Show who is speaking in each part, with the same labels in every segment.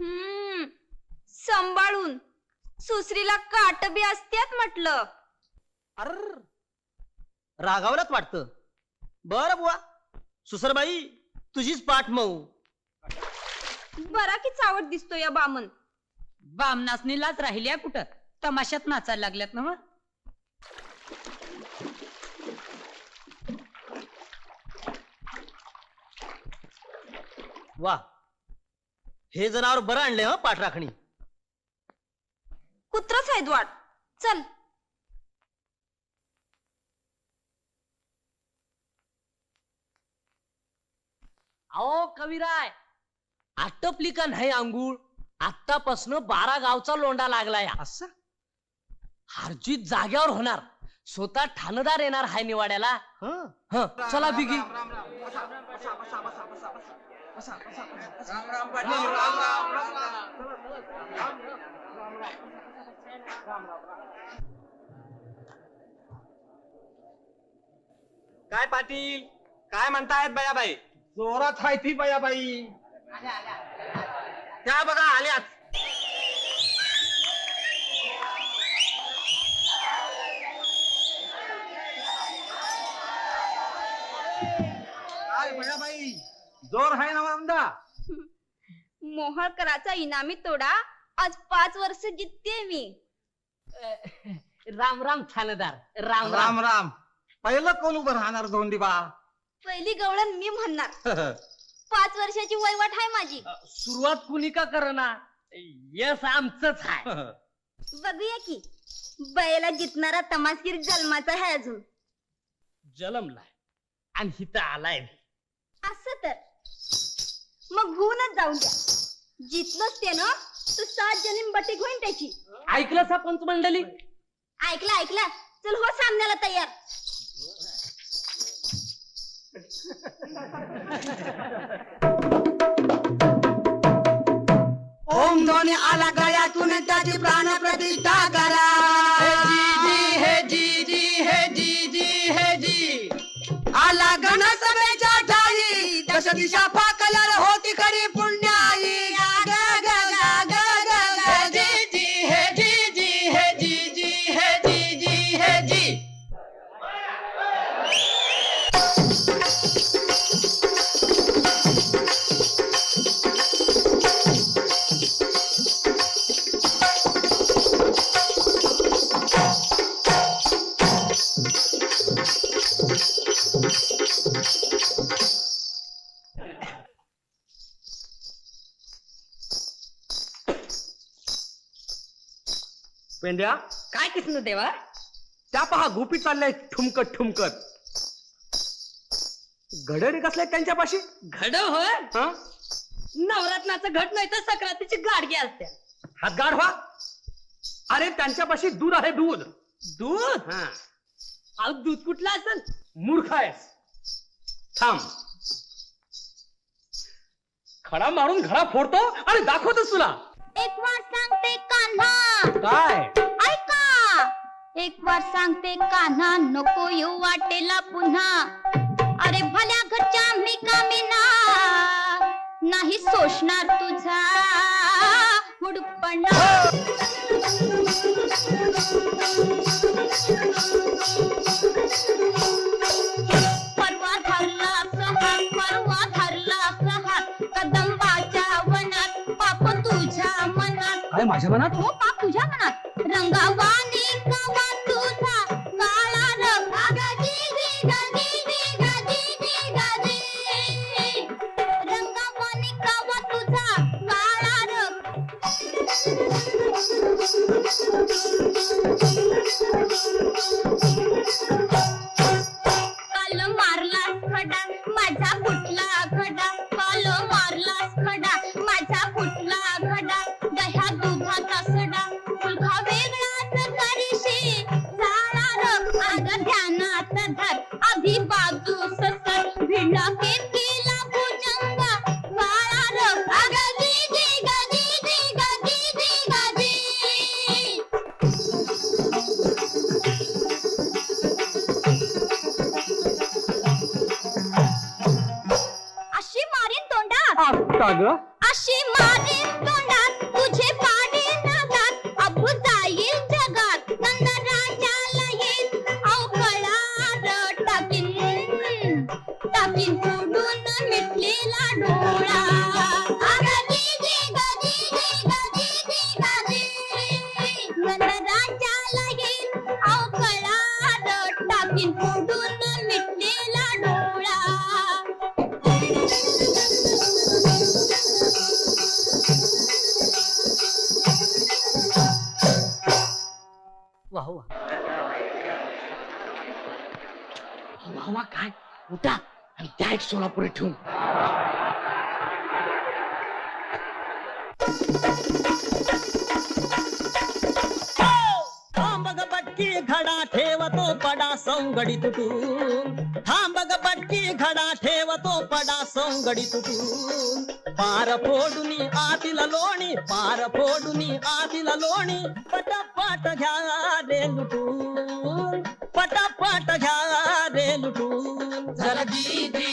Speaker 1: हम्म. सांभाळून. सुसरीला काट बी असत्यात म्हटलं.
Speaker 2: अर. रागावलाच वाटतं. बर बुवा. सुसरबाई तुझीच पाठ मऊ.
Speaker 1: बरा की चावट दिसतो या बामन.
Speaker 3: बामनासनीलाच राहिल्या कुठं? तमाशात नाचायला लागल्यात ना
Speaker 2: वा. हे जनावर बरं आणले ह पाठ राखणी
Speaker 1: कुत्रच आहेत वाट चल
Speaker 4: अहो कविराय आटपली का नाही अंघूळ आत्तापासनं बारा गावचा लोंडा लागलाय
Speaker 2: असं
Speaker 4: हारजीत जाग्यावर होणार स्वतः ठाणदार येणार हाय निवाड्याला
Speaker 2: हं
Speaker 4: ह चला बिगी
Speaker 5: काय पाटील? काय म्हणतायत बयाबाई?
Speaker 6: जोरात हाय ती बयाबाई.
Speaker 5: त्या बघा आल्यात.
Speaker 6: काय बयाबाई? जोर हाय ना आमदा
Speaker 1: मोहळकराचा इनामी तोडा आज पाच वर्ष जितते मी.
Speaker 4: राम राम ठाणदार राम राम.
Speaker 6: राम पहिलं कोण उभं राहणार धोंडीबा
Speaker 1: पहिली गवळण मी म्हणणार. पाच वर्षाची वयवाट आहे माझी.
Speaker 4: सुरुवात कुणी का करना? यस आमचंच हाय.
Speaker 1: बघूया की बैला जितणारा तमासगीर जन्माचा आहे अजून.
Speaker 4: जलमलाय आणि हिथं आलाय.
Speaker 1: मग होऊनच जाऊन द्या. जितलंच ते ना तर सात जणीन बटीक होईन त्याची.
Speaker 4: ऐकलं सा पंच मंडळी?
Speaker 1: ऐकला ऐकला. चल हो सामन्याला तयार.
Speaker 7: ओम ध्वनी आला गळ्यातून त्याची प्राण प्रतिष्ठा करा.
Speaker 4: हे जी जी हे जी जी हे जी.
Speaker 7: आला गण सभेच्या ठाई. दश दिशा कलर होती
Speaker 4: பாடி புண்ணிய
Speaker 5: पेंड्या
Speaker 3: काय किसन देवा?
Speaker 5: त्या पहा गुपी चाललंय ठुमकत ठुमकत. घडरी कसले त्यांच्यापाशी?
Speaker 3: घड होय?
Speaker 5: हा?
Speaker 3: नवरत्नाचं घट नाही तर सक्रातीची गाडगी असत्या
Speaker 5: हातगाड व्हा. अरे त्यांच्यापाशी दूध आहे दूध.
Speaker 3: दूध?
Speaker 5: हा.
Speaker 3: अहो दूध कुठलं असेल
Speaker 5: मूर्ख आहेस. थांब. खडा मारून घडा फोडतो आणि दाखवतोस तुला.
Speaker 1: एक वार सांगते कान्हा
Speaker 5: काय?
Speaker 1: ऐका! एक वार सांगते कान्हा नको येऊ वाटेला पुन्हा. अरे भल्या घरच्या मी कामिना नाही सोसणार तुझा. हुडपणा. परवा धरला हात परवा धरला हात कदंबाच्या वनात पाप तुझ्या मनात.
Speaker 5: काय माझ्या मनात?
Speaker 1: हो ग अशी मारीन तोंडात तुझे नादात. अबू जाईल जगात येईल
Speaker 5: अवकळा टाकीन
Speaker 1: टाकीन फोडून मिटलेला
Speaker 4: डोळा. हवा काय? उठा आणि त्या एक सोलापुरी ठेवून.
Speaker 2: थांबग बटकी घडा ठेवतो पडा सौंगडी तुटून. थांबग पटकी घडा ठेवतो पडा सौंगडी तुटून. पार फोडून आतील लोणी पार फोडून आतील लोणी. पटापट घ्या रे लुटून.
Speaker 4: दीदी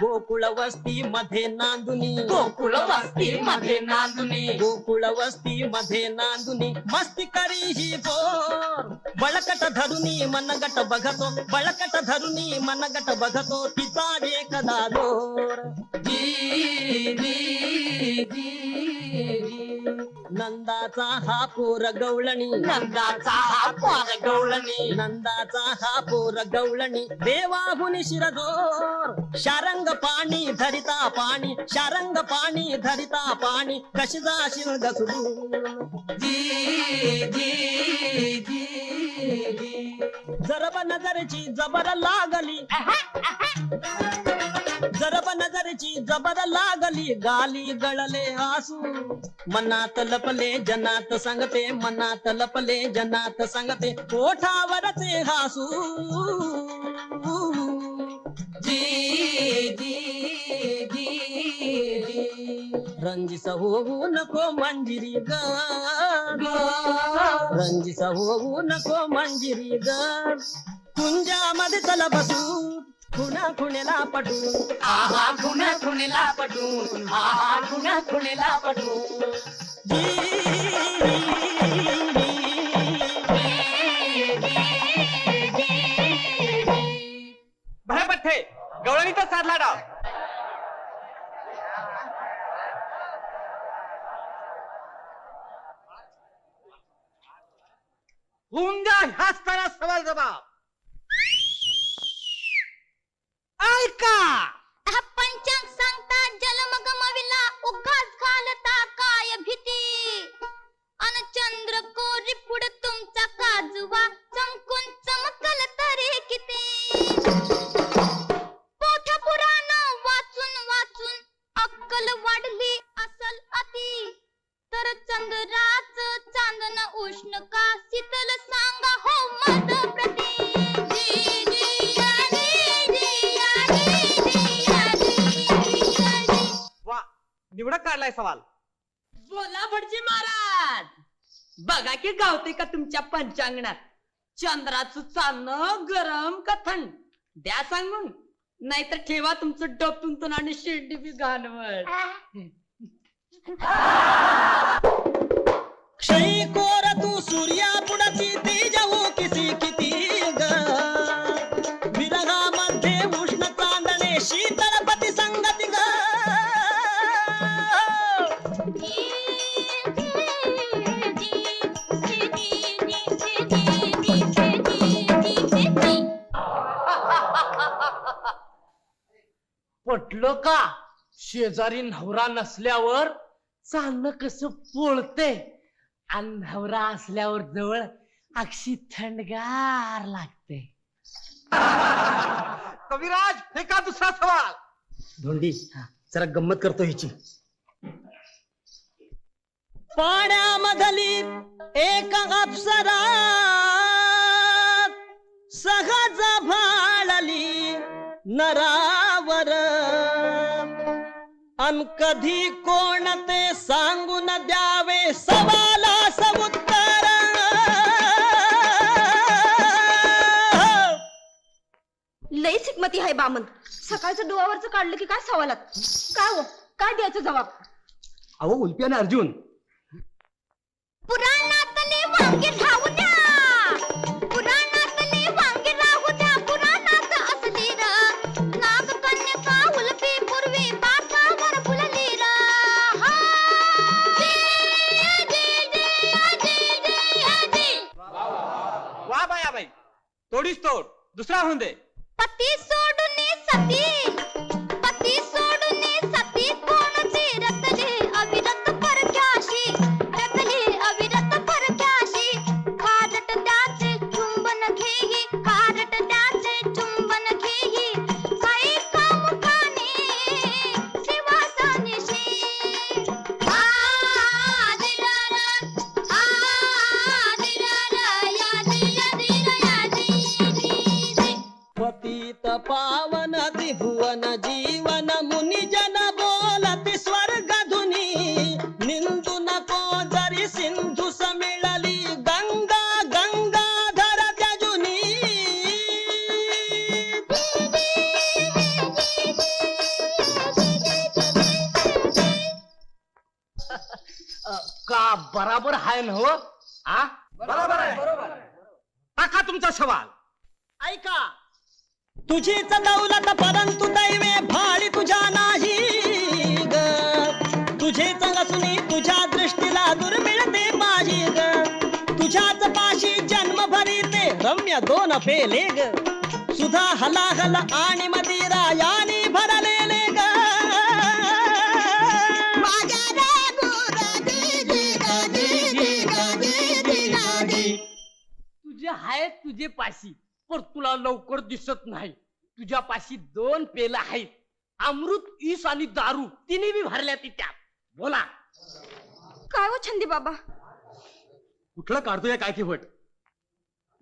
Speaker 2: गोकुळ वस्ती मध्ये नांदुनी।
Speaker 4: गोकुळ वस्ती मध्ये नांदुनी।
Speaker 2: गोकुळ वस्ती मध्ये नांदुनी। मस्ती करी ही बोर बळकट धरुनी मनगट बघतो। बळकट धरुनी मनगट बघतो। तिचा एकदा दोर
Speaker 4: दीदी
Speaker 2: नंदाचा हा पोर गवळणी.
Speaker 4: नंदाचा हा पोर गवळणी.
Speaker 2: नंदाचा हा पोर गवळणी. देवाहुनी शिरजोर. शारंग पाणी धरिता पाणी. शारंग पाणी धरिता पाणी. कशी जाशील गेली जरब नजरची जबर लागली. जरब नजरची जबर लागली. गाली गळले आसू. मनात लपले जनात सांगते. मनात लपले जनात सांगते. ओठावरचे हासू. रंजिस होऊ नको मंजिरी ग रंजिस होऊ नको मंजिरी ग कुंजामध्ये चला बसू खुणा खुणेला पटून
Speaker 4: आहा खुण्या खुणीला पटून आहा खुण्या खुणीला पटून
Speaker 5: भयपठ्ठे गवळणीचा साधला डाव होऊन जा ह्याच सवाल जबाब. काढलाय सवाल?
Speaker 3: बोला भटजी महाराज. बघा की गावते का तुमच्या पंचांगणात? चंद्राचं चालणं गरम का थंड द्या सांगून. नाहीतर ठेवा तुमचं डब तुमचं आणि शेंडी बी घालवत.
Speaker 2: क्षयी कोर तू सूर्या पुढची
Speaker 4: का शेजारी नवरा नसल्यावर चालणं कसं पोळते आणि नवरा असल्यावर जवळ अक्षी थंडगार लागते
Speaker 5: कविराज हे का दुसरा सवाल?
Speaker 2: धोंडी जरा गंमत करतो हिची. पाण्यामधली एक अप्सरा सहज भाळली नरावर. अन कधी कोण ते सांगून द्यावे सवालास उत्तर
Speaker 8: लई शिकमती आहे बामन. सकाळचं डोळ्यावरचं काढलं की काय सवालात? काय हो? काय द्यायचं जबाब?
Speaker 5: अहो उल्पी आणि अर्जुन.
Speaker 1: पुराणातले वांगे
Speaker 5: तोडीस तोड दुसरा होऊन दे
Speaker 1: पती सोडून सती।
Speaker 4: बराबर हाय न हो आ?
Speaker 6: बरोबर आहे. टाका तुमचा सवाल.
Speaker 2: ऐका. तुझीच दौलत परंतु दैवे भाळी तुझ्या नाही ग. तुझेच नसुनी तुझ्या दृष्टीला दुर्मिळ ते माझी ग. तुझ्याच पाशी जन्म भरी ते रम्य दोन फेले ग. सुधा हला हला आणि मधी
Speaker 4: तुझे पाशी पण तुला लवकर दिसत नाही. तुझ्या पाशी दोन पेल आहेत. अमृत ईस आणि दारू तिन्ही बी भरल्या ती त्यात बोला.
Speaker 8: काय हो छंदी बाबा?
Speaker 4: कुठलं काढतोय काय की वट?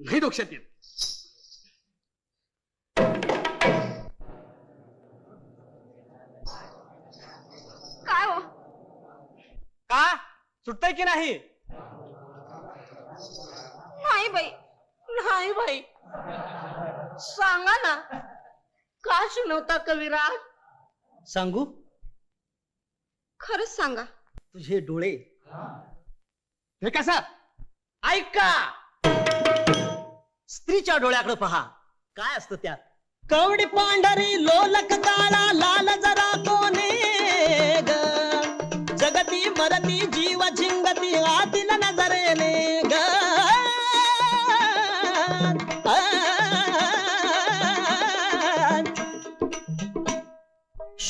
Speaker 4: नाही डोक्यात येत.
Speaker 8: काय हो?
Speaker 5: का? सुटतंय की नाही?
Speaker 8: नाही बाई.
Speaker 4: नाही भाई सांगा ना. का शिनवता कविराज.
Speaker 2: सांगू?
Speaker 8: खरंच सांगा.
Speaker 2: तुझे डोळे.
Speaker 4: हे कसं?
Speaker 2: ऐका! स्त्रीच्या डोळ्याकडे पहा. काय असतं त्यात? कवडी पांढरी लोलक काळा लाल जरा कोणे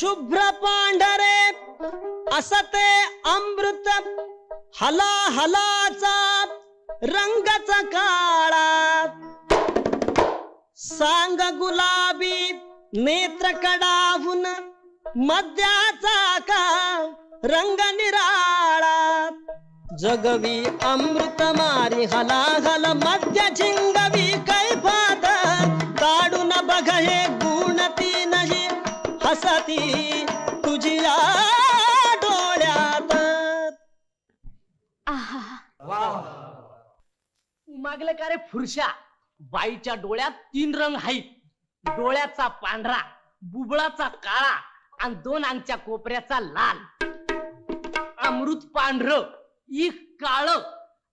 Speaker 2: शुभ्र पांढरे असते अमृत हला हलाचा रंगचा काळा. सांग गुलाबी नेत्र कडाहून मद्याचा का रंग निराळा. जगवी अमृत मारी हला हल मद्य झिंग तुझ्या डोळ्यात.
Speaker 8: आहा.
Speaker 4: मागलं का रे फुरशा? बाईच्या डोळ्यात तीन रंग आहेत डोळ्याचा पांढरा बुबळाचा काळा आणि दोन अंगच्या कोपऱ्याचा लाल. अमृत पांढर इक काळ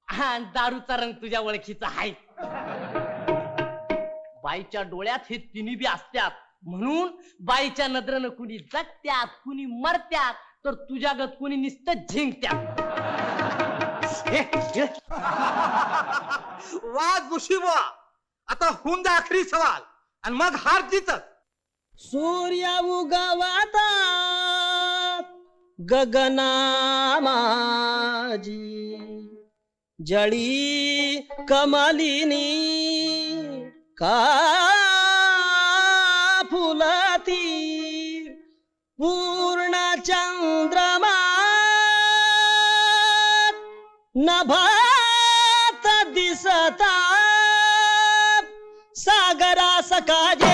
Speaker 4: आणि दारूचा रंग तुझ्या ओळखीचा आहे बाईच्या डोळ्यात हे तिन्ही बी असतात म्हणून बाईच्या नजरेनं कुणी जगत्यात कुणी मरत्यात तर तुझ्या गत कुणी नुसतं झिंकत्यात हे, हे.
Speaker 6: वा जोशी वा आता जा आखरी सवाल. आणि मग हार जितत
Speaker 2: सूर्य उगवता. गगना माझी जळी कमलिनी. का फुलती पूर्ण चंद्रमा नभात दिसता सागरा सकाजे